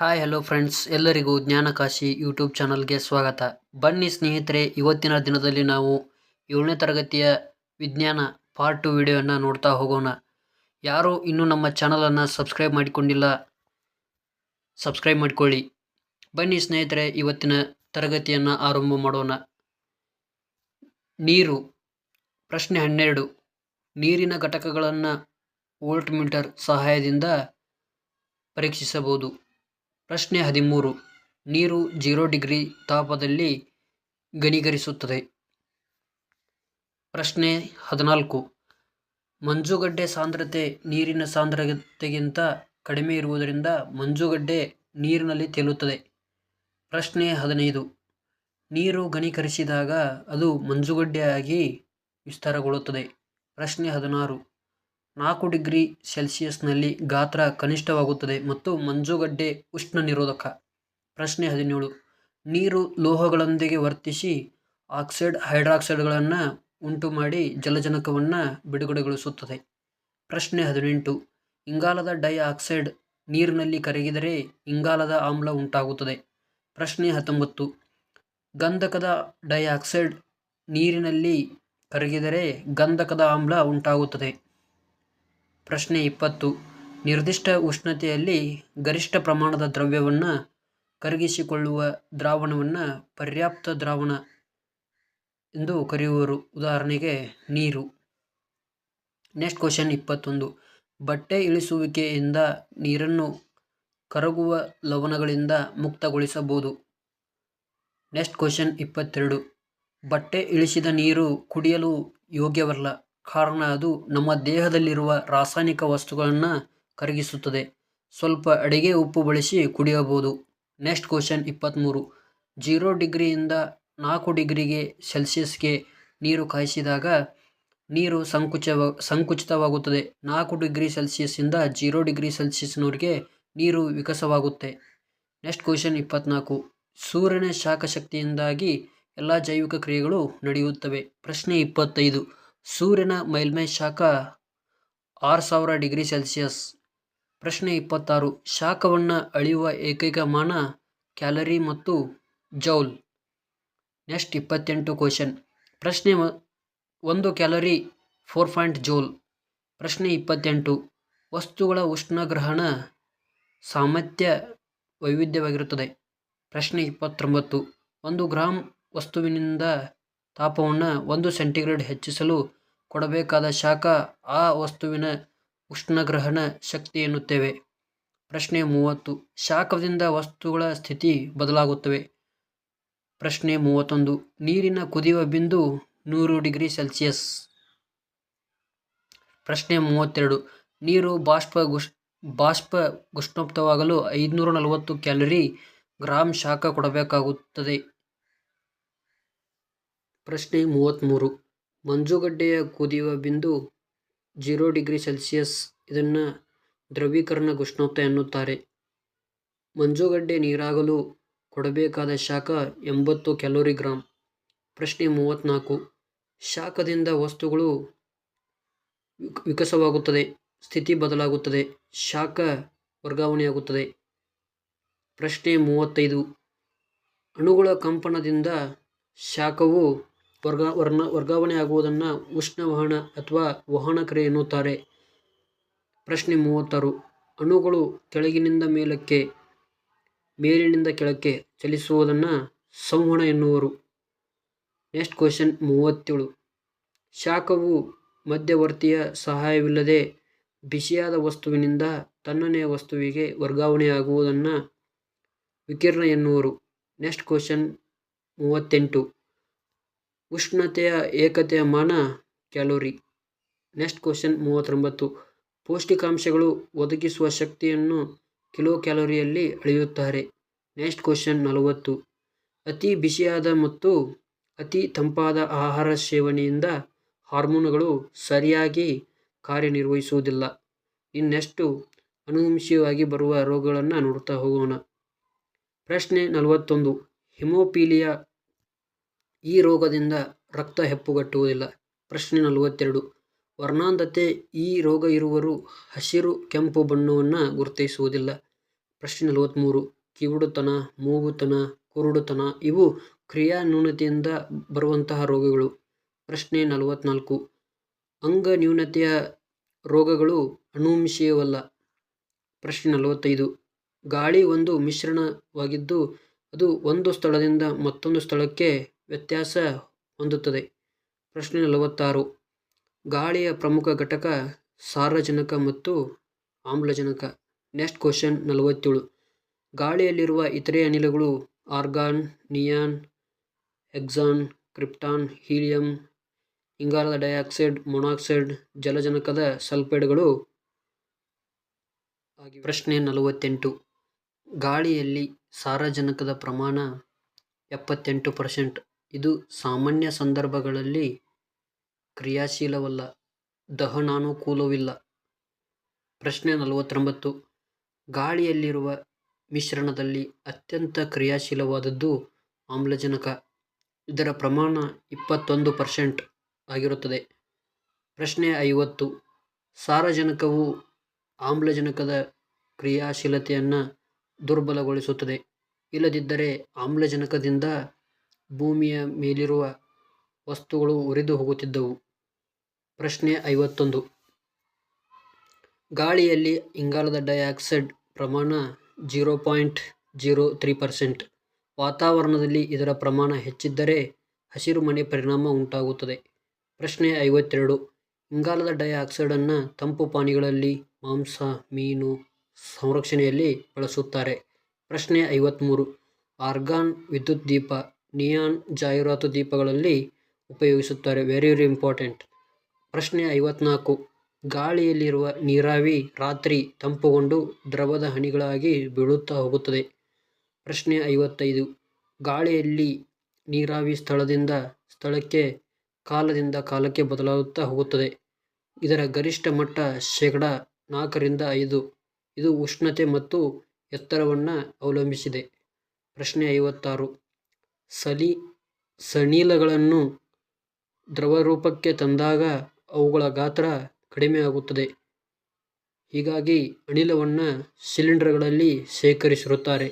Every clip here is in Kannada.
ಹಾಯ್ ಹಲೋ ಫ್ರೆಂಡ್ಸ್ ಎಲ್ಲರಿಗೂ ಜ್ಞಾನಕಾಶಿ ಯೂಟ್ಯೂಬ್ ಚಾನಲ್ಗೆ ಸ್ವಾಗತ. ಬನ್ನಿ ಸ್ನೇಹಿತರೆ, ಇವತ್ತಿನ ದಿನದಲ್ಲಿ ನಾವು ಏಳನೇ ತರಗತಿಯ ವಿಜ್ಞಾನ ಪಾರ್ಟ್ ಟು ವಿಡಿಯೋವನ್ನು ನೋಡ್ತಾ ಹೋಗೋಣ. ಯಾರು ಇನ್ನೂ ನಮ್ಮ ಚಾನಲನ್ನು ಸಬ್ಸ್ಕ್ರೈಬ್ ಮಾಡಿಕೊಂಡಿಲ್ಲ ಸಬ್ಸ್ಕ್ರೈಬ್ ಮಾಡಿಕೊಳ್ಳಿ. ಬನ್ನಿ ಸ್ನೇಹಿತರೆ, ಇವತ್ತಿನ ತರಗತಿಯನ್ನು ಆರಂಭ ಮಾಡೋಣ. ನೀರು, ಪ್ರಶ್ನೆ ಹನ್ನೆರಡು. ನೀರಿನ ಘಟಕಗಳನ್ನು ವೋಲ್ಟ್ ಮೀಟರ್ ಸಹಾಯದಿಂದ ಪರೀಕ್ಷಿಸಬಹುದು. ಪ್ರಶ್ನೆ ಹದಿಮೂರು. ನೀರು ಜೀರೋ ಡಿಗ್ರಿ ತಾಪದಲ್ಲಿ ಘನೀಕರಿಸುತ್ತದೆ. ಪ್ರಶ್ನೆ ಹದಿನಾಲ್ಕು. ಮಂಜುಗಡ್ಡೆ ಸಾಂದ್ರತೆ ನೀರಿನ ಸಾಂದ್ರತೆಗಿಂತ ಕಡಿಮೆ ಇರುವುದರಿಂದ ಮಂಜುಗಡ್ಡೆ ನೀರಿನಲ್ಲಿ ತೇಲುತ್ತದೆ. ಪ್ರಶ್ನೆ ಹದಿನೈದು. ನೀರು ಘನೀಕರಿಸಿದಾಗ ಅದು ಮಂಜುಗಡ್ಡೆಯಾಗಿ ವಿಸ್ತಾರಗೊಳ್ಳುತ್ತದೆ. ಪ್ರಶ್ನೆ ಹದಿನಾರು. ನಾಲ್ಕು ಡಿಗ್ರಿ ಸೆಲ್ಸಿಯಸ್ನಲ್ಲಿ ಗಾತ್ರ ಕನಿಷ್ಠವಾಗುತ್ತದೆ ಮತ್ತು ಮಂಜುಗಡ್ಡೆ ಉಷ್ಣ ನಿರೋಧಕ. ಪ್ರಶ್ನೆ ಹದಿನೇಳು. ನೀರು ಲೋಹಗಳೊಂದಿಗೆ ವರ್ತಿಸಿ ಆಕ್ಸೈಡ್ ಹೈಡ್ರಾಕ್ಸೈಡ್ಗಳನ್ನು ಉಂಟು ಮಾಡಿ ಜಲಜನಕವನ್ನು ಬಿಡುಗಡೆಗೊಳಿಸುತ್ತದೆ. ಪ್ರಶ್ನೆ ಹದಿನೆಂಟು. ಇಂಗಾಲದ ಡೈ ಆಕ್ಸೈಡ್ ನೀರಿನಲ್ಲಿ ಕರಗಿದರೆ ಇಂಗಾಲದ ಆಮ್ಲ ಉಂಟಾಗುತ್ತದೆ. ಪ್ರಶ್ನೆ ಹತ್ತೊಂಬತ್ತು. ಗಂಧಕದ ಡೈಆಕ್ಸೈಡ್ ನೀರಿನಲ್ಲಿ ಕರಗಿದರೆ ಗಂಧಕದ ಆಮ್ಲ ಉಂಟಾಗುತ್ತದೆ. ಪ್ರಶ್ನೆ ಇಪ್ಪತ್ತು. ನಿರ್ದಿಷ್ಟ ಉಷ್ಣತೆಯಲ್ಲಿ ಗರಿಷ್ಠ ಪ್ರಮಾಣದ ದ್ರವ್ಯವನ್ನು ಕರಗಿಸಿಕೊಳ್ಳುವ ದ್ರಾವಣವನ್ನು ಪರ್ಯಾಪ್ತ ದ್ರಾವಣ ಎಂದು ಕರೆಯುವರು. ಉದಾಹರಣೆಗೆ ನೀರು. ನೆಕ್ಸ್ಟ್ ಕ್ವಶನ್ ಇಪ್ಪತ್ತೊಂದು. ಬಟ್ಟೆ ಇಳಿಸುವಿಕೆಯಿಂದ ನೀರನ್ನು ಕರಗುವ ಲವಣಗಳಿಂದ ಮುಕ್ತಗೊಳಿಸಬಹುದು. ನೆಕ್ಸ್ಟ್ ಕ್ವಶನ್ ಇಪ್ಪತ್ತೆರಡು. ಬಟ್ಟೆ ಇಳಿಸಿದ ನೀರು ಕುಡಿಯಲು ಯೋಗ್ಯವಲ್ಲ. ಕಾರಣ ಅದು ನಮ್ಮ ದೇಹದಲ್ಲಿರುವ ರಾಸಾಯನಿಕ ವಸ್ತುಗಳನ್ನು ಕರಗಿಸುತ್ತದೆ. ಸ್ವಲ್ಪ ಅಡಿಗೆ ಉಪ್ಪು ಬಳಸಿ ಕುಡಿಯಬಹುದು. ನೆಕ್ಸ್ಟ್ ಕ್ವಶನ್ ಇಪ್ಪತ್ತ್ಮೂರು ಜೀರೋ ಡಿಗ್ರಿಯಿಂದ ನಾಲ್ಕು ಡಿಗ್ರಿಗೆ ಸೆಲ್ಸಿಯಸ್ಗೆ ನೀರು ಕಾಯಿಸಿದಾಗ ನೀರು ಸಂಕುಚವ, ಸಂಕುಚಿತವಾಗುತ್ತದೆ. ನಾಲ್ಕು ಡಿಗ್ರಿ ಸೆಲ್ಸಿಯಸ್ಸಿಂದ ಜೀರೋ ಡಿಗ್ರಿ ಸೆಲ್ಸಿಯಸ್ನವರೆಗೆ ನೀರು ವಿಕಸವಾಗುತ್ತೆ. ನೆಕ್ಸ್ಟ್ ಕ್ವಶನ್ ಇಪ್ಪತ್ತ್ನಾಲ್ಕು ಸೂರ್ಯನ ಶಾಖಶಕ್ತಿಯಿಂದಾಗಿ ಎಲ್ಲ ಜೈವಿಕ ಕ್ರಿಯೆಗಳು ನಡೆಯುತ್ತವೆ. ಪ್ರಶ್ನೆ ಇಪ್ಪತ್ತೈದು. ಸೂರ್ಯನ ಮೇಲ್ಮೈ ಶಾಖ ಆರು ಸಾವಿರ ಡಿಗ್ರಿ ಸೆಲ್ಸಿಯಸ್. ಪ್ರಶ್ನೆ ಇಪ್ಪತ್ತಾರು. ಶಾಖವನ್ನು ಅಳೆಯುವ ಏಕೈಕ ಮಾನ ಕ್ಯಾಲರಿ ಮತ್ತು ಜೌಲ್. ನೆಕ್ಸ್ಟ್ ಇಪ್ಪತ್ತೆಂಟು ಕ್ವಶನ್. ಪ್ರಶ್ನೆ ಒಂದು ಕ್ಯಾಲರಿ ಫೋರ್ ಪಾಯಿಂಟ್ ಜೋಲ್. ಪ್ರಶ್ನೆ ಇಪ್ಪತ್ತೆಂಟು. ವಸ್ತುಗಳ ಉಷ್ಣಗ್ರಹಣ ಸಾಮರ್ಥ್ಯ ವೈವಿಧ್ಯವಾಗಿರುತ್ತದೆ. ಪ್ರಶ್ನೆ ಇಪ್ಪತ್ತೊಂಬತ್ತು. ಒಂದು ಗ್ರಾಮ್ ವಸ್ತುವಿನಿಂದ ತಾಪವನ್ನು ಒಂದು ಸೆಂಟಿಗ್ರೇಡ್ ಹೆಚ್ಚಿಸಲು ಕೊಡಬೇಕಾದ ಶಾಖ ಆ ವಸ್ತುವಿನ ಉಷ್ಣಗ್ರಹಣ ಶಕ್ತಿ ಎನ್ನುತ್ತೇವೆ. ಪ್ರಶ್ನೆ ಮೂವತ್ತು. ಶಾಖದಿಂದ ವಸ್ತುಗಳ ಸ್ಥಿತಿ ಬದಲಾಗುತ್ತವೆ. ಪ್ರಶ್ನೆ ಮೂವತ್ತೊಂದು. ನೀರಿನ ಕುದಿಯುವ ಬಿಂದು ನೂರು ಡಿಗ್ರಿ ಸೆಲ್ಸಿಯಸ್. ಪ್ರಶ್ನೆ ಮೂವತ್ತೆರಡು. ನೀರು ಬಾಷ್ಪ ಗುಷ್, ಬಾಷ್ಪ ಉಷ್ಣೋಪ್ತವಾಗಲು ಐದುನೂರ ನಲವತ್ತು ಕ್ಯಾಲರಿ ಗ್ರಾಮ್ ಶಾಖ ಕೊಡಬೇಕಾಗುತ್ತದೆ. ಪ್ರಶ್ನೆ ಮೂವತ್ತ್ಮೂರು ಮಂಜುಗಡ್ಡೆಯ ಕುದಿಯುವ ಬಿಂದು ಜೀರೋ ಡಿಗ್ರಿ ಸೆಲ್ಸಿಯಸ್. ಇದನ್ನು ದ್ರವೀಕರಣ ಉಷ್ಣಾಂಶ ಎನ್ನುತ್ತಾರೆ. ಮಂಜುಗಡ್ಡೆ ನೀರಾಗಲು ಕೊಡಬೇಕಾದ ಶಾಖ ಎಂಬತ್ತು ಕ್ಯಾಲೋರಿಗ್ರಾಮ್ ಪ್ರಶ್ನೆ ಮೂವತ್ತ್ನಾಲ್ಕು ಶಾಖದಿಂದ ವಸ್ತುಗಳು ವಿಕಸವಾಗುತ್ತದೆ. ಸ್ಥಿತಿ ಬದಲಾಗುತ್ತದೆ. ಶಾಖ ವರ್ಗಾವಣೆಯಾಗುತ್ತದೆ. ಪ್ರಶ್ನೆ ಮೂವತ್ತೈದು. ಅಣುಗಳ ಕಂಪನದಿಂದ ಶಾಖವು ವರ್ಗಾ, ವರ್ಣ, ವರ್ಗಾವಣೆಯಾಗುವುದನ್ನು ಅಥವಾ ವಹನ ಕ್ರಿಯೆ ಎನ್ನುತ್ತಾರೆ. ಪ್ರಶ್ನೆ ಮೂವತ್ತಾರು. ಅಣುಗಳು ಕೆಳಗಿನಿಂದ ಮೇಲಕ್ಕೆ, ಮೇಲಿನಿಂದ ಕೆಳಕ್ಕೆ ಚಲಿಸುವುದನ್ನು ಸಂವಹನ ಎನ್ನುವರು. ನೆಕ್ಸ್ಟ್ ಕ್ವಶನ್ ಮೂವತ್ತೇಳು. ಶಾಖವು ಮಧ್ಯವರ್ತಿಯ ಸಹಾಯವಿಲ್ಲದೆ ಬಿಸಿಯಾದ ವಸ್ತುವಿನಿಂದ ತಣ್ಣನೆಯ ವಸ್ತುವಿಗೆ ವರ್ಗಾವಣೆಯಾಗುವುದನ್ನು ವಿಕಿರಣ ಎನ್ನುವರು. ನೆಕ್ಸ್ಟ್ ಕ್ವಶನ್ ಮೂವತ್ತೆಂಟು. ಉಷ್ಣತೆಯ ಏಕತೆಯ ಮಾನ ಕ್ಯಾಲೋರಿ. ನೆಕ್ಸ್ಟ್ ಕ್ವಶನ್ ಮೂವತ್ತೊಂಬತ್ತು. ಪೌಷ್ಟಿಕಾಂಶಗಳು ಒದಗಿಸುವ ಶಕ್ತಿಯನ್ನು ಕಿಲೋ ಕ್ಯಾಲೋರಿಯಲ್ಲಿ ಅಳೆಯುತ್ತಾರೆ. ನೆಕ್ಸ್ಟ್ ಕ್ವಶನ್ ನಲವತ್ತು. ಅತಿ ಬಿಸಿಯಾದ ಮತ್ತು ಅತಿ ತಂಪಾದ ಆಹಾರ ಸೇವನೆಯಿಂದ ಹಾರ್ಮೋನುಗಳು ಸರಿಯಾಗಿ ಕಾರ್ಯನಿರ್ವಹಿಸುವುದಿಲ್ಲ. ಇನ್ನೆಷ್ಟು ಅನುವಂಶೀಯವಾಗಿ ಬರುವ ರೋಗಗಳನ್ನು ನೋಡ್ತಾ ಹೋಗೋಣ. ಪ್ರಶ್ನೆ ನಲವತ್ತೊಂದು. ಹಿಮೋಪೀಲಿಯಾ ಈ ರೋಗದಿಂದ ರಕ್ತ ಹೆಪ್ಪುಗಟ್ಟುವುದಿಲ್ಲ. ಪ್ರಶ್ನೆ ನಲವತ್ತೆರಡು. ವರ್ಣಾಂಧತೆ ಈ ರೋಗ ಇರುವರು ಹಸಿರು, ಕೆಂಪು ಬಣ್ಣವನ್ನು ಗುರುತಿಸುವುದಿಲ್ಲ. ಪ್ರಶ್ನೆ ನಲವತ್ತ್ಮೂರು ಕಿವುಡುತನ, ಮೂಗುತನ, ಕುರುಡುತನ ಇವು ಕ್ರಿಯಾ ನ್ಯೂನತೆಯಿಂದ ಬರುವಂತಹ ರೋಗಗಳು. ಪ್ರಶ್ನೆ ನಲವತ್ತ್ನಾಲ್ಕು ಅಂಗ ನ್ಯೂನತೆಯ ರೋಗಗಳು ಅನುವಂಶೀಯವಲ್ಲ. ಪ್ರಶ್ನೆ ನಲವತ್ತೈದು. ಗಾಳಿ ಒಂದು ಮಿಶ್ರಣವಾಗಿದ್ದು ಅದು ಒಂದು ಸ್ಥಳದಿಂದ ಮತ್ತೊಂದು ಸ್ಥಳಕ್ಕೆ ವ್ಯತ್ಯಾಸ ಹೊಂದುತ್ತದೆ. ಪ್ರಶ್ನೆ ನಲವತ್ತಾರು. ಗಾಳಿಯ ಪ್ರಮುಖ ಘಟಕ ಸಾರಜನಕ ಮತ್ತು ಆಮ್ಲಜನಕ. ನೆಕ್ಸ್ಟ್ ಕ್ವಶನ್ ನಲವತ್ತೇಳು. ಗಾಳಿಯಲ್ಲಿರುವ ಇತರೆ ಅನಿಲಗಳು argon, neon, xenon, krypton, helium, ಇಂಗಾಲದ ಡೈಆಕ್ಸೈಡ್, ಮೊನಾಕ್ಸೈಡ್, ಜಲಜನಕದ ಸಲ್ಫೈಡ್ಗಳು ಆಗಿ ಪ್ರಶ್ನೆ ನಲವತ್ತೆಂಟು. ಗಾಳಿಯಲ್ಲಿ ಸಾರಜನಕದ ಪ್ರಮಾಣ ಎಪ್ಪತ್ತೆಂಟು ಪರ್ಸೆಂಟ್. ಇದು ಸಾಮಾನ್ಯ ಸಂದರ್ಭಗಳಲ್ಲಿ ಕ್ರಿಯಾಶೀಲವಲ್ಲ, ದಹನಾನುಕೂಲವಿಲ್ಲ. ಪ್ರಶ್ನೆ ನಲವತ್ತೊಂಬತ್ತು. ಗಾಳಿಯಲ್ಲಿರುವ ಮಿಶ್ರಣದಲ್ಲಿ ಅತ್ಯಂತ ಕ್ರಿಯಾಶೀಲವಾದದ್ದು ಆಮ್ಲಜನಕ. ಇದರ ಪ್ರಮಾಣ ಇಪ್ಪತ್ತೊಂದು ಪರ್ಸೆಂಟ್ ಆಗಿರುತ್ತದೆ. ಪ್ರಶ್ನೆ ಐವತ್ತು. ಸಾರಜನಕವು ಆಮ್ಲಜನಕದ ಕ್ರಿಯಾಶೀಲತೆಯನ್ನು ದುರ್ಬಲಗೊಳಿಸುತ್ತದೆ. ಇಲ್ಲದಿದ್ದರೆ ಆಮ್ಲಜನಕದಿಂದ ಭೂಮಿಯ ಮೇಲಿರುವ ವಸ್ತುಗಳು ಉರಿದು ಹೋಗುತ್ತಿದ್ದವು. ಪ್ರಶ್ನೆ ಐವತ್ತೊಂದು. ಗಾಳಿಯಲ್ಲಿ ಇಂಗಾಲದ ಡೈಆಕ್ಸೈಡ್ ಪ್ರಮಾಣ zero point zero three percent. ವಾತಾವರಣದಲ್ಲಿ ಇದರ ಪ್ರಮಾಣ ಹೆಚ್ಚಿದ್ದರೆ ಹಸಿರುಮನೆ ಪರಿಣಾಮ ಉಂಟಾಗುತ್ತದೆ. ಪ್ರಶ್ನೆ ಐವತ್ತೆರಡು. ಇಂಗಾಲದ ಡೈಆಕ್ಸೈಡನ್ನು ತಂಪು ಪಾನಿಗಳಲ್ಲಿ ಮಾಂಸ, ಮೀನು ಸಂರಕ್ಷಣೆಯಲ್ಲಿ ಬಳಸುತ್ತಾರೆ. ಪ್ರಶ್ನೆ ಐವತ್ತ್ಮೂರು ಆರ್ಗಾನ್ ವಿದ್ಯುತ್ ದೀಪ ನಿಯಾನ್ ಜಾಹೀರಾತು ದೀಪಗಳಲ್ಲಿ ಉಪಯೋಗಿಸುತ್ತಾರೆ. ವೆರಿ ವೆರಿ ಇಂಪಾರ್ಟೆಂಟ್ ಪ್ರಶ್ನೆ ಐವತ್ನಾಲ್ಕು. ಗಾಳಿಯಲ್ಲಿರುವ ನೀರಾವಿ ರಾತ್ರಿ ತಂಪುಗೊಂಡು ದ್ರವದ ಹನಿಗಳಾಗಿ ಬೀಳುತ್ತಾ ಹೋಗುತ್ತದೆ. ಪ್ರಶ್ನೆ ಐವತ್ತೈದು. ಗಾಳಿಯಲ್ಲಿ ನೀರಾವಿ ಸ್ಥಳದಿಂದ ಸ್ಥಳಕ್ಕೆ, ಕಾಲದಿಂದ ಕಾಲಕ್ಕೆ ಬದಲಾಗುತ್ತಾ ಹೋಗುತ್ತದೆ. ಇದರ ಗರಿಷ್ಠ ಮಟ್ಟ ಶೇಕಡ ನಾಲ್ಕರಿಂದ ಐದು. ಇದು ಉಷ್ಣತೆ ಮತ್ತು ಎತ್ತರವನ್ನು ಅವಲಂಬಿಸಿದೆ. ಪ್ರಶ್ನೆ ಐವತ್ತಾರು. ಸಲಿ ಸಣಿಲಗಳನ್ನು ದ್ರವರೂಪಕ್ಕೆ ತಂದಾಗ ಅವುಗಳ ಗಾತ್ರ ಕಡಿಮೆಯಾಗುತ್ತದೆ ಹೀಗಾಗಿ ಅನಿಲವನ್ನು ಸಿಲಿಂಡರ್ಗಳಲ್ಲಿ ಶೇಖರಿಸಿರುತ್ತಾರೆ.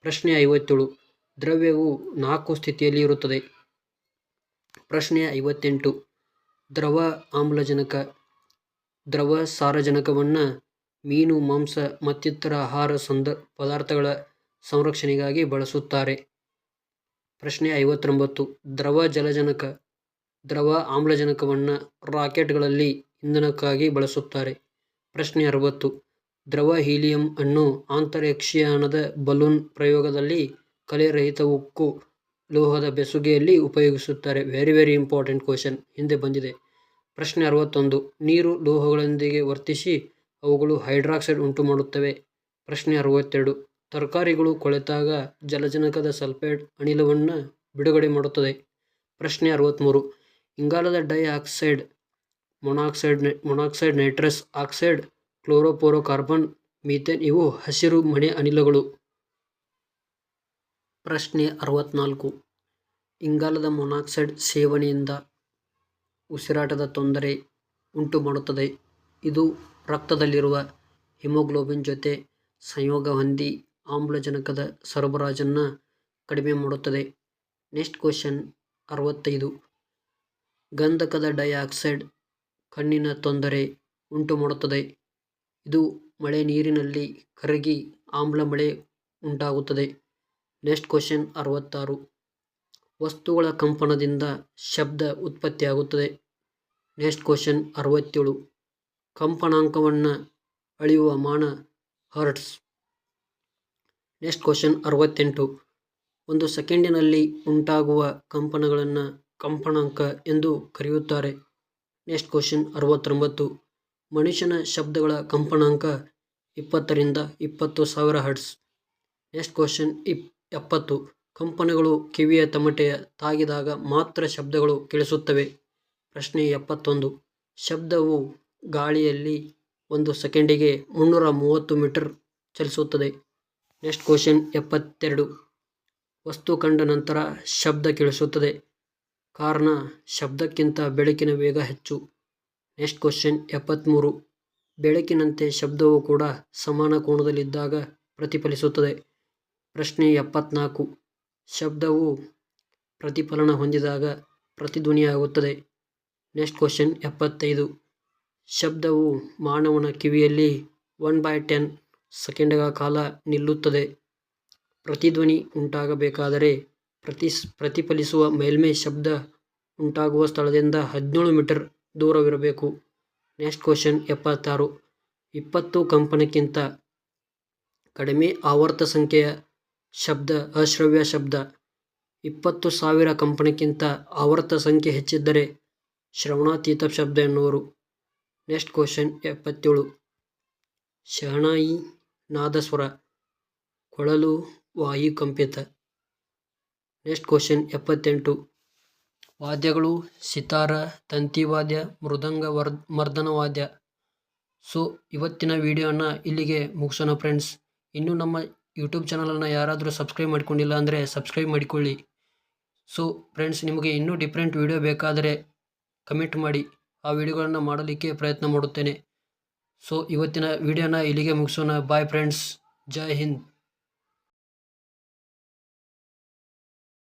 ಪ್ರಶ್ನೆ ಐವತ್ತೇಳು. ದ್ರವ್ಯವು ನಾಲ್ಕು ಸ್ಥಿತಿಯಲ್ಲಿ ಇರುತ್ತದೆ. ಪ್ರಶ್ನೆ ಐವತ್ತೆಂಟು. ದ್ರವ ಆಮ್ಲಜನಕ. ದ್ರವ ಸಾರಜನಕವನ್ನು ಮೀನು, ಮಾಂಸ ಮತ್ತಿತರ ಆಹಾರ ಸಂದ, ಪದಾರ್ಥಗಳ ಸಂರಕ್ಷಣೆಗಾಗಿ ಬಳಸುತ್ತಾರೆ. ಪ್ರಶ್ನೆ ಐವತ್ತೊಂಬತ್ತು. ದ್ರವ ಜಲಜನಕ, ದ್ರವ ಆಮ್ಲಜನಕವನ್ನು ರಾಕೆಟ್ಗಳಲ್ಲಿ ಇಂಧನಕ್ಕಾಗಿ ಬಳಸುತ್ತಾರೆ. ಪ್ರಶ್ನೆ ಅರವತ್ತು. ದ್ರವ ಹೀಲಿಯಂ ಅನ್ನು ಅಂತರಿಕ್ಷಯಾನದ ಬಲೂನ್ ಪ್ರಯೋಗದಲ್ಲಿ ಕಲೆರಹಿತ ಉಕ್ಕು ಲೋಹದ ಬೆಸುಗೆಯಲ್ಲಿ ಉಪಯೋಗಿಸುತ್ತಾರೆ. ವೆರಿ ವೆರಿ ಇಂಪಾರ್ಟೆಂಟ್ ಕ್ವಶನ್ ಹಿಂದೆ ಬಂದಿದೆ. ಪ್ರಶ್ನೆ ಅರವತ್ತೊಂದು. ನೀರು ಲೋಹಗಳೊಂದಿಗೆ ವರ್ತಿಸಿ ಅವುಗಳು ಹೈಡ್ರಾಕ್ಸೈಡ್ ಉಂಟು ಮಾಡುತ್ತವೆ ಪ್ರಶ್ನೆ ಅರವತ್ತೆರಡು. ತರಕಾರಿಗಳು ಕೊಳೆತಾಗ ಜಲಜನಕದ ಸಲ್ಫೇಟ್ ಅನಿಲವನ್ನು ಬಿಡುಗಡೆ ಮಾಡುತ್ತದೆ. ಪ್ರಶ್ನೆ ಅರವತ್ತ್ಮೂರು ಇಂಗಾಲದ dioxide monoxide monoxide nitrous oxide chlorofluorocarbon methane ಇವು ಹಸಿರು ಮನೆ ಅನಿಲಗಳು. ಪ್ರಶ್ನೆ ಅರವತ್ತ್ನಾಲ್ಕು ಇಂಗಾಲದ ಮೊನಾಕ್ಸೈಡ್ ಸೇವನೆಯಿಂದ ಉಸಿರಾಟದ ತೊಂದರೆ ಉಂಟು ಮಾಡುತ್ತದೆ. ಇದು ರಕ್ತದಲ್ಲಿರುವ ಹಿಮೋಗ್ಲೋಬಿನ್ ಜೊತೆ ಸಂಯೋಗ ಹೊಂದಿ ಆಮ್ಲಜನಕದ ಸರಬರಾಜನ್ನು ಕಡಿಮೆ ಮಾಡುತ್ತದೆ. ನೆಕ್ಸ್ಟ್ ಕ್ವಶನ್ ಅರವತ್ತೈದು. ಗಂಧಕದ ಡೈಆಕ್ಸೈಡ್ ಕಣ್ಣಿನ ತೊಂದರೆ ಉಂಟು ಮಾಡುತ್ತದೆ. ಇದು ಮಳೆ ನೀರಿನಲ್ಲಿ ಕರಗಿ ಆಮ್ಲ ಮಳೆ ಉಂಟಾಗುತ್ತದೆ. ನೆಕ್ಸ್ಟ್ ಕ್ವಶನ್ ಅರವತ್ತಾರು. ವಸ್ತುಗಳ ಕಂಪನದಿಂದ ಶಬ್ದ ಉತ್ಪತ್ತಿಯಾಗುತ್ತದೆ. ನೆಕ್ಸ್ಟ್ ಕ್ವಶನ್ ಅರವತ್ತೇಳು. ಕಂಪನಾಂಕವನ್ನು ಅಳೆಯುವ ಮಾನ ಹರ್ಟ್ಸ್ ನೆಕ್ಸ್ಟ್ ಕ್ವಶನ್ ಅರವತ್ತೆಂಟು. ಒಂದು ಸೆಕೆಂಡಿನಲ್ಲಿ ಉಂಟಾಗುವ ಕಂಪನಗಳನ್ನು ಕಂಪನಾಂಕ ಎಂದು ಕರೆಯುತ್ತಾರೆ. ನೆಕ್ಸ್ಟ್ ಕ್ವಶನ್ ಅರವತ್ತೊಂಬತ್ತು. ಮನುಷ್ಯನ ಶಬ್ದಗಳ ಕಂಪನಾಂಕ ಇಪ್ಪತ್ತರಿಂದ ಇಪ್ಪತ್ತು ಸಾವಿರ ಹರ್ಟ್ಸ್ ನೆಕ್ಸ್ಟ್ ಕ್ವಶನ್ ಇಪ್, ಎಪ್ಪತ್ತು. ಕಂಪನಗಳು ಕಿವಿಯ ತಮಟೆಯ ತಾಗಿದಾಗ ಮಾತ್ರ ಶಬ್ದಗಳು ಕೇಳಿಸುತ್ತವೆ. ಪ್ರಶ್ನೆ ಎಪ್ಪತ್ತೊಂದು. ಶಬ್ದವು ಗಾಳಿಯಲ್ಲಿ ಒಂದು ಸೆಕೆಂಡಿಗೆ ಮುನ್ನೂರ ಮೂವತ್ತು ಮೀಟರ್ ಚಲಿಸುತ್ತದೆ. ನೆಕ್ಸ್ಟ್ ಕ್ವಶನ್ ಎಪ್ಪತ್ತೆರಡು. ವಸ್ತು ಕಂಡ ನಂತರ ಶಬ್ದ ಕೇಳಿಸುತ್ತದೆ. ಕಾರಣ, ಶಬ್ದಕ್ಕಿಂತ ಬೆಳಕಿನ ವೇಗ ಹೆಚ್ಚು. ನೆಕ್ಸ್ಟ್ ಕ್ವಶನ್ ಎಪ್ಪತ್ತ್ಮೂರು ಬೆಳಕಿನಂತೆ ಶಬ್ದವು ಕೂಡ ಸಮಾನ ಕೋಣದಲ್ಲಿದ್ದಾಗ ಪ್ರತಿಫಲಿಸುತ್ತದೆ. ಪ್ರಶ್ನೆ ಎಪ್ಪತ್ನಾಲ್ಕು. ಶಬ್ದವು ಪ್ರತಿಫಲನ ಹೊಂದಿದಾಗ ಪ್ರತಿಧ್ವನಿಯಾಗುತ್ತದೆ. ನೆಕ್ಸ್ಟ್ ಕ್ವಶನ್ ಎಪ್ಪತ್ತೈದು. ಶಬ್ದವು ಮಾನವನ ಕಿವಿಯಲ್ಲಿ ಒನ್ ಬೈ ಟೆನ್ ಸೆಕೆಂಡ್ಗಳ ಕಾಲ ನಿಲ್ಲುತ್ತದೆ. ಪ್ರತಿಧ್ವನಿ ಉಂಟಾಗಬೇಕಾದರೆ ಪ್ರತಿ ಪ್ರತಿಫಲಿಸುವ ಮೇಲ್ಮೈ ಶಬ್ದ ಉಂಟಾಗುವ ಸ್ಥಳದಿಂದ ಹದಿನೇಳು ಮೀಟರ್ ದೂರವಿರಬೇಕು. ನೆಕ್ಸ್ಟ್ ಕ್ವಶನ್ ಎಪ್ಪತ್ತಾರು. ಇಪ್ಪತ್ತು ಕಂಪನಕ್ಕಿಂತ ಕಡಿಮೆ ಆವರ್ತ ಸಂಖ್ಯೆಯ ಶಬ್ದ, ಅಶ್ರವ್ಯ ಶಬ್ದ. ಇಪ್ಪತ್ತು ಸಾವಿರ ಕಂಪನಕ್ಕಿಂತ ಆವರ್ತ ಸಂಖ್ಯೆ ಹೆಚ್ಚಿದ್ದರೆ ಶ್ರವಣಾತೀತ ಶಬ್ದ ಎನ್ನುವರು. ನೆಕ್ಸ್ಟ್ ಕ್ವಶನ್ ಎಪ್ಪತ್ತೇಳು. ಶಹನಾಯಿ ನಾದಸ್ವರ ಕೊಳಲು ವಾಯು ಕಂಪಿತ. ನೆಕ್ಸ್ಟ್ ಕ್ವಶನ್ ಎಪ್ಪತ್ತೆಂಟು. ವಾದ್ಯಗಳು ಸಿತಾರ ತಂತಿವಾದ್ಯ ಮೃದಂಗ ವರ್, ಮರ್ದನ ವಾದ್ಯ. ಸೊ ಇವತ್ತಿನ ವಿಡಿಯೋನ ಇಲ್ಲಿಗೆ ಮುಗಿಸೋಣ ಫ್ರೆಂಡ್ಸ್ ಇನ್ನೂ ನಮ್ಮ ಯೂಟ್ಯೂಬ್ ಚಾನಲನ್ನು ಯಾರಾದರೂ ಸಬ್ಸ್ಕ್ರೈಬ್ ಮಾಡಿಕೊಂಡಿಲ್ಲ ಅಂದರೆ ಸಬ್ಸ್ಕ್ರೈಬ್ ಮಾಡಿಕೊಳ್ಳಿ. ಸೊ ಫ್ರೆಂಡ್ಸ್ ನಿಮಗೆ ಇನ್ನೂ ಡಿಫ್ರೆಂಟ್ ವಿಡಿಯೋ ಬೇಕಾದರೆ ಕಮೆಂಟ್ ಮಾಡಿ. ಆ ವಿಡಿಯೋಗಳನ್ನು ಮಾಡಲಿಕ್ಕೆ ಪ್ರಯತ್ನ ಮಾಡುತ್ತೇನೆ. ಸೊ ಇವತ್ತಿನ ವಿಡಿಯೋನ ಇಲ್ಲಿಗೆ ಮುಗಿಸೋಣ. ಬಾಯ್ ಫ್ರೆಂಡ್ಸ್ ಜೈ ಹಿಂದ್